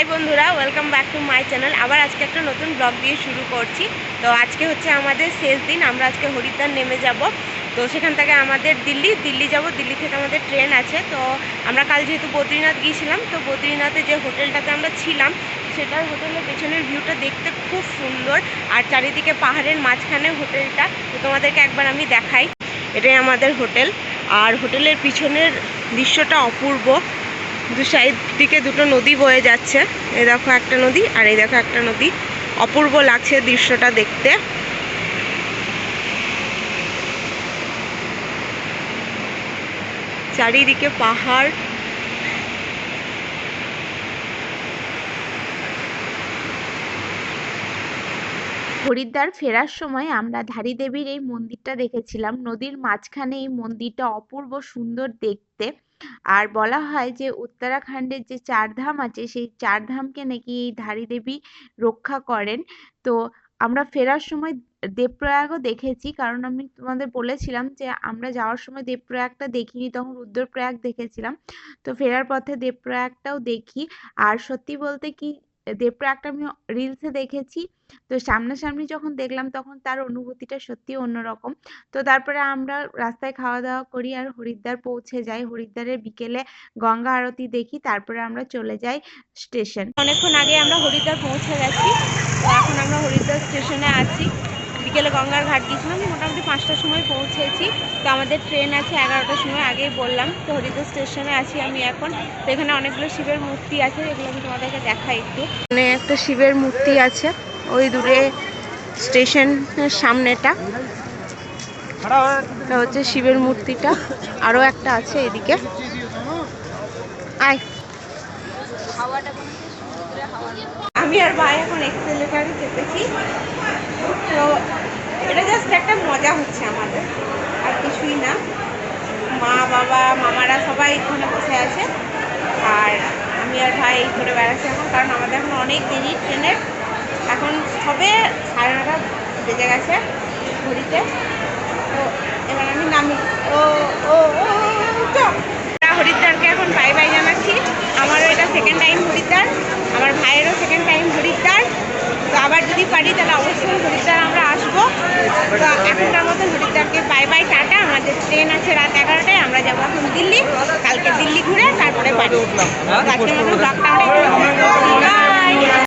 High বন্ধুরা welcome back to my channel আবার আজকে একটা নতুন ব্লগ দিয়ে শুরু করছি। তো আজকে হচ্ছে আমাদের শেষ দিন, আমরা আজকে হরিদ্বার নেমে যাব। তো সেখান থেকে আমাদের দিল্লি দিল্লি যাব। দিল্লি থেকে আমাদের ট্রেন আছে। তো আমরা কাল যেহেতু বদ্রীনাথ গিয়েছিলাম, তো বদ্রীনাথে যে হোটেলটাতে আমরা ছিলাম, সেটার হোটেলের পেছনের ভিউটা দেখতে খুব সুন্দর। আর চারিদিকে পাহাড়ের মাঝখানে হোটেলটা। তো তোমাদেরকে একবার আমি দেখাই। এটাই আমাদের হোটেল। আর হোটেলের পিছনের দৃশ্যটা অপূর্ব। দু সাইড দিকে দুটো নদী বয়ে যাচ্ছে। এই দেখো একটা নদী আর এই দেখো একটা নদী। অপূর্ব লাগছে দৃশ্যটা দেখতে। চারিদিকে পাহাড় হরিদ্বার ফেরার সময় আমরা ধারী দেবীর এই মন্দিরটা দেখেছিলাম। নদীর মাঝখানে এই মন্দিরটা অপূর্ব সুন্দর দেখতে। আর বলা হয় যে উত্তরাখণ্ডের যে চারধাম আছে, সেই চারধামকে নাকি এই ধারী দেবী রক্ষা করেন। তো আমরা ফেরার সময় দেবপ্রয়াগও দেখেছি। কারণ আমি তোমাদের বলেছিলাম যে আমরা যাওয়ার সময় দেবপ্রয়াগটা দেখিনি, তখন রুদ্রপ্রয়াগ দেখেছিলাম। তো ফেরার পথে দেবপ্রয়াগটাও দেখি। আর সত্যি বলতে কি দেবপ্রয়াগটা আমি রিলসে দেখেছি। তো সামনাসামনি যখন দেখলাম তখন তার অনুভূতিটা সত্যি অন্যরকম। তো তারপরে আমরা রাস্তায় খাওয়া দাওয়া করি আর হরিদ্বার পৌঁছে যাই। হরিদ্বারের বিকেলে গঙ্গা আরতি দেখি, তারপরে আমরা চলে যাই স্টেশন অনেকক্ষণ আগে আমরা হরিদ্বার পৌঁছে গেছি। তো এখন আমরা হরিদ্বার স্টেশনে আছি। বিকেলে গঙ্গার ঘাট গিয়েছিলাম, মোটামুটি পাঁচটার সময় পৌঁছেছি। তো আমাদের ট্রেন আছে এগারোটার সময়, আগেই বললাম, তো হরিদ্বার স্টেশনে আছি আমি এখন। তো এখানে অনেকগুলো শিবের মূর্তি আছে, এগুলো আমি তোমাদেরকে দেখাই একটু। এখানে একটা শিবের মূর্তি আছে, ওই দূরে স্টেশনের সামনেটা। হচ্ছে শিবের মূর্তিটা আরও একটা আছে এদিকে। আয়। আমি আর ভাই এখন এক্সেলেটারে চেপেছি। তো মজা হচ্ছে আমাদের, আর কিছুই না। মা, বাবা, মামারা সবাই এখানে বসে আছে। আর আমি আর ভাই ঘুরে বেড়াচ্ছি এখন, কারণ আমাদের এখন অনেক দেরি ট্রেনের। এখন সবে সাড়ে নটা বেজে গেছে ঘড়িতে। তো এবার আমি নামি। ও ও হরিদ্বারকে এখন বাই বাই জানাচ্ছি। আমারও এটা সেকেন্ড টাইম হরিদ্বার, আমার ভাইয়েরও সেকেন্ড টাইম হরিদ্বার। তো আবার যদি পারি তাহলে অবশ্যই হরিদ্বার আমরা আসব তো এখনকার মতো হরিদ্বারকে বাই বাই টাটা আমাদের ট্রেন আছে রাত এগারোটায় আমরা যাব এখন দিল্লি কালকে দিল্লি ঘুরে তারপরে বাড়ি। উঠলাম